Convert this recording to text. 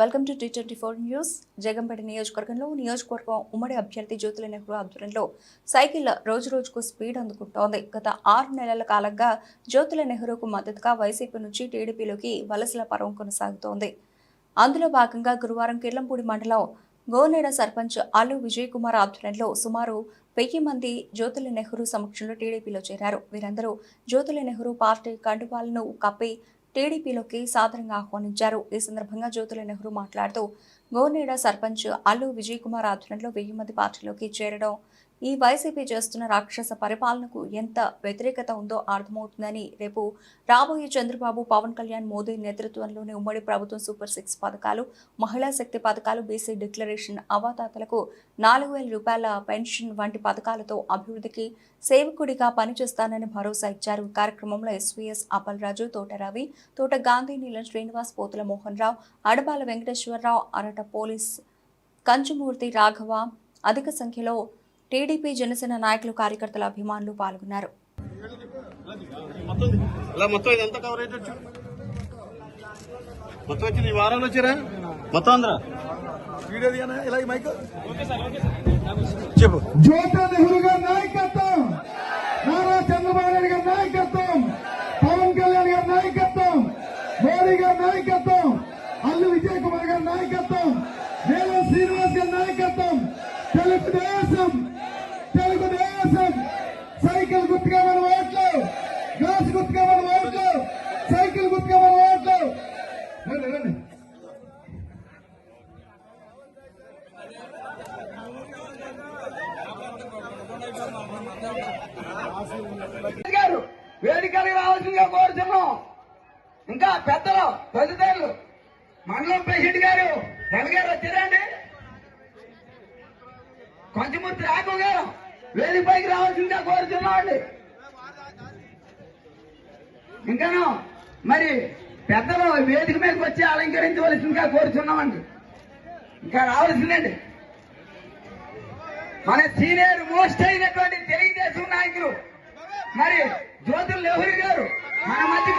Welcome to T twenty four news. Jagampeta నియోజకవర్గంలో నియోజకవర్గం ఉమ్మడి అభ్యర్థి జ్యోతుల నెహ్రూ ఆధ్వర్యంలో సైకిల్ రోజు రోజుకు స్పీడ్ అందుకుంటోంది. గత ఆరు నెలల కాలంగా జ్యోతుల నెహ్రూకు మద్దతుగా వైసీపీ నుంచి టీడీపీలోకి వలసల పర్వం కొనసాగుతోంది. అందులో భాగంగా గురువారం కిర్లంపూడి మండలం గోనేడ సర్పంచ్ అల్లు విజయ్ కుమార్ ఆధ్వర్యంలో సుమారు వెయ్యి మంది జ్యోతుల నెహ్రూ సమక్షంలో టీడీపీలో చేరారు. వీరందరూ జ్యోతుల నెహ్రూ పార్టీ కండువాలను కప్పి టీడీపీలోకి సాదరంగా ఆహ్వానించారు. ఈ సందర్భంగా జ్యోతుల నెహ్రూ మాట్లాడుతూ గోనేడ సర్పంచ్ అల్లు విజయ్ కుమార్ ఆధ్వర్యంలో వెయ్యి మంది పార్టీలోకి చేరడం ఈ వైసీపీ చేస్తున్న రాక్షస పరిపాలనకు ఎంత వ్యతిరేకత ఉందో అర్థమవుతుందని రేపు రాబోయే చంద్రబాబు పవన్ కళ్యాణ్ మోదీ నేతృత్వంలోని ఉమ్మడి ప్రభుత్వం సూపర్ సిక్స్ పథకాలు మహిళా శక్తి పథకాలు బీసీ డిక్లరేషన్ అవాతాతలకు నాలుగు వేల రూపాయల పెన్షన్ వంటి పథకాలతో అభివృద్ధికి సేవకుడిగా పనిచేస్తానని భరోసా ఇచ్చారు. కార్యక్రమంలో ఎస్వీఎస్ అప్పలరాజు తోట రవి తోట గాంధీ నీలం శ్రీనివాస్ పోతుల మోహన్ రావు అడబాల వెంకటేశ్వరరావు అరట పోలీస్ కంచుమూర్తి రాఘవ అధిక సంఖ్యలో టీడీపీ జనసేన నాయకులు కార్యకర్తల అభిమానులు పాల్గొన్నారు. చెప్పు. జ్యోతి నెహ్రూ గారి నాయకత్వం. నారా చంద్రబాబు నాయుడు గారి నాయకత్వం. పవన్ కళ్యాణ్ గారి నాయకత్వం. మోడీ గారి నాయకత్వం. అల్లు విజయ్ కుమార్ గారి నాయకత్వం. శ్రీనివాస్ గారి నాయకత్వం. తెలుగుదేశం తెలుగుదేశం. సైకిల్ గుర్తుగా మన ఓట్లు. గ్లాస్ గుర్తుగా మన ఓట్లు. సైకిల్ గుర్తుగా మన ఓట్లు. రండి రండి. గారు వేదికలకు రావాల్సిందిగా కోరుతున్నాం. ఇంకా పెద్దలు తదితరులు మండలం ప్రెసిడెంట్ గారు రవి గారు వచ్చారండి కొంచెమూర్తి రాకుండా గారు వేదికపైకి రావాల్సిందిగా కోరుతున్నాం ఇంకాను మరి పెద్దలు వేదిక మీదకి వచ్చి అలంకరించవలసిందిగా కోరుతున్నామండి. ఇంకా రావాల్సిందండి మన సీనియర్ మోస్ట్ అయినటువంటి తెలుగుదేశం నాయకులు మరి జ్యోతుల నెహ్రూ గారు మన మధ్య